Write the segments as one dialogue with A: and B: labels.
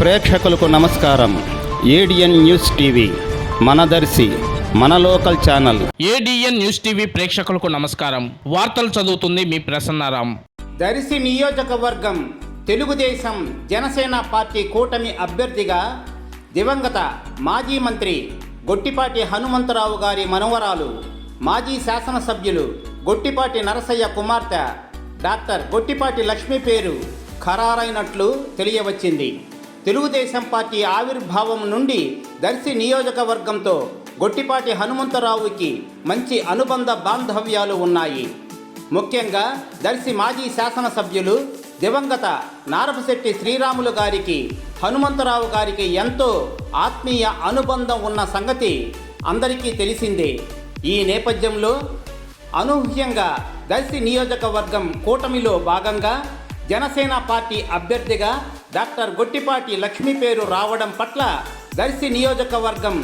A: ప్రేక్షకులకు నమస్కారం. ADN news TV మనదర్శి మన local channel.
B: ADN news TV ప్రేక్షకులకు నమస్కారం. వార్తలు చదువుతుంది మీ ప్రసన్నారాం.
C: దర్శి నియోజకవర్గం తెలుగుదేశం జనసేన పార్టీ కూటమి అభ్యర్థిగా దివంగత మాజీ మంత్రి గొట్టిపాటి హనుమంతరావు గారి మనవరాలు మాజీ శాసనసభ్యులు గొట్టిపాటి నరసయ్య కుమార్తె డాక్టర్ గొట్టిపాటి లక్ష్మి పేరు ఖరారైనట్లు తెలియవచ్చింది. తెలుగుదేశం పార్టీ ఆవిర్భావం నుండి దర్శి నియోజకవర్గంతో గొట్టిపాటి హనుమంతరావుకి మంచి అనుబంధ బాంధవ్యాలు ఉన్నాయి. ముఖ్యంగా దర్శి మాజీ శాసనసభ్యులు దివంగత నారపశెట్టి శ్రీరాములు గారికి హనుమంతరావు గారికి ఎంతో ఆత్మీయ అనుబంధం ఉన్న సంగతి అందరికీ తెలిసిందే. ఈ నేపథ్యంలో అనూహ్యంగా దర్శి నియోజకవర్గం కూటమిలో భాగంగా జనసేన పార్టీ అభ్యర్థిగా డాక్టర్ గొట్టిపాటి లక్ష్మి పేరు రావడం పట్ల దర్శి నియోజకవర్గం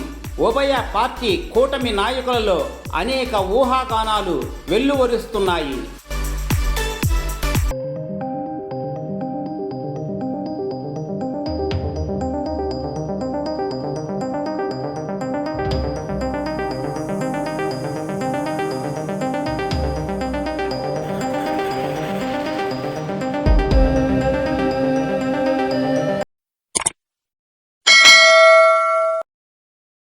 C: ఉభయ పార్టీ కూటమి నాయకులలో అనేక ఊహాగానాలు వెల్లువరుస్తున్నాయి.